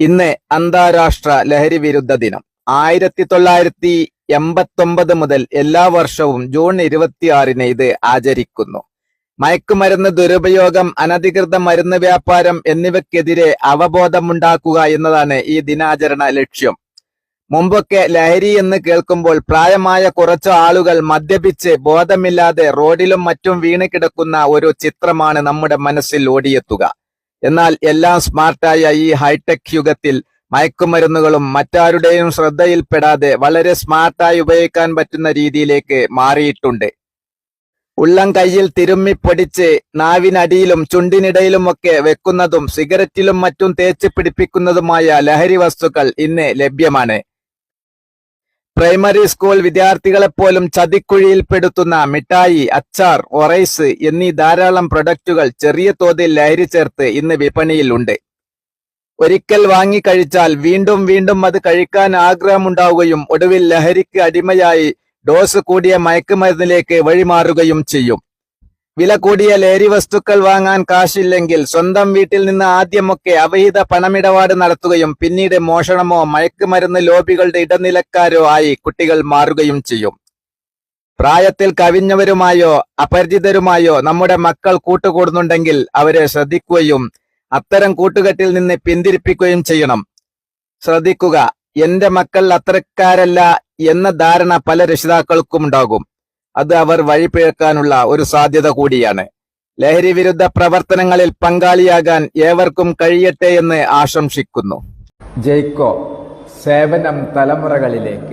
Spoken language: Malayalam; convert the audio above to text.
ഇന്ന് അന്താരാഷ്ട്ര ലഹരി വിരുദ്ധ ദിനം. ആയിരത്തി തൊള്ളായിരത്തി എൺപത്തൊമ്പത് മുതൽ എല്ലാ വർഷവും ജൂൺ ഇരുപത്തിയാറിന് ഇത് ആചരിക്കുന്നു. മയക്കുമരുന്ന് ദുരുപയോഗം അനധികൃത മരുന്ന് വ്യാപാരം എന്നിവയ്ക്കെതിരെ അവബോധമുണ്ടാക്കുക എന്നതാണ് ഈ ദിനാചരണ ലക്ഷ്യം. മുമ്പൊക്കെ ലഹരി എന്ന് കേൾക്കുമ്പോൾ പ്രായമായ കുറച്ചു ആളുകൾ മദ്യപിച്ച് ബോധമില്ലാതെ റോഡിലും മറ്റും വീണ് കിടക്കുന്ന ഒരു ചിത്രമാണ് നമ്മുടെ മനസ്സിൽ ഓടിയെത്തുക. എന്നാൽ എല്ലാം സ്മാർട്ടായ ഈ ഹൈടെക് യുഗത്തിൽ മയക്കുമരുന്നുകളും മറ്റാരുടെയും ശ്രദ്ധയിൽപ്പെടാതെ വളരെ സ്മാർട്ടായി ഉപയോഗിക്കാൻ പറ്റുന്ന രീതിയിലേക്ക് മാറിയിട്ടുണ്ട്. ഉള്ളം കയ്യിൽ തിരുമ്മി പൊടിച്ച് നാവിനടിയിലും ചുണ്ടിനിടയിലുമൊക്കെ വെക്കുന്നതും സിഗരറ്റിലും മറ്റും തേച്ച് പിടിപ്പിക്കുന്നതുമായ ലഹരി വസ്തുക്കൾ ഇന്ന് ലഭ്യമാണ്. പ്രൈമറി സ്കൂൾ വിദ്യാർത്ഥികളെപ്പോലും ചതിക്കുഴിയിൽപ്പെടുത്തുന്ന മിഠായി അച്ചാർ ഒറൈസ് എന്നീ ധാരാളം പ്രൊഡക്റ്റുകൾ ചെറിയ തോതിൽ ലഹരി ചേർത്ത് ഇന്ന് വിപണിയിലുണ്ട് ഒരിക്കൽ വാങ്ങിക്കഴിച്ചാൽ വീണ്ടും വീണ്ടും അത് കഴിക്കാൻ ആഗ്രഹമുണ്ടാവുകയും ഒടുവിൽ ലഹരിക്ക് അടിമയായി ഡോസ് കൂടിയ മയക്കുമരുന്നിലേക്ക് വഴിമാറുകയും ചെയ്യും. വില കൂടിയ ലേരി വസ്തുക്കൾ വാങ്ങാൻ കാശില്ലെങ്കിൽ സ്വന്തം വീട്ടിൽ നിന്ന് ആദ്യമൊക്കെ അവിഹിത പണമിടപാട് നടത്തുകയും പിന്നീട് മോഷണമോ മയക്കുമരുന്ന് ലോബികളുടെ ഇടനിലക്കാരോ ആയി കുട്ടികൾ മാറുകയും ചെയ്യും. പ്രായത്തിൽ കവിഞ്ഞവരുമായോ അപരിചിതരുമായോ നമ്മുടെ മക്കൾ കൂട്ടുകൂടുന്നുണ്ടെങ്കിൽ അവരെ ശ്രദ്ധിക്കുകയും അത്തരം കൂട്ടുകെട്ടിൽ നിന്ന് പിന്തിരിപ്പിക്കുകയും ചെയ്യണം. ശ്രദ്ധിക്കുക എന്റെ മക്കൾ അത്തരക്കാരല്ല എന്ന ധാരണ പല രക്ഷിതാക്കൾക്കും ഉണ്ടാകും. അത് അവർ വഴിപിഴക്കാനുള്ള ഒരു സാധ്യത കൂടിയാണ്. ലഹരി വിരുദ്ധ പ്രവർത്തനങ്ങളിൽ പങ്കാളിയാകാൻ ഏവർക്കും കഴിയട്ടെ എന്ന് ആശംസിക്കുന്നു. ജയ്ക്കോ സേവനം തലമുറകളിലേക്ക്.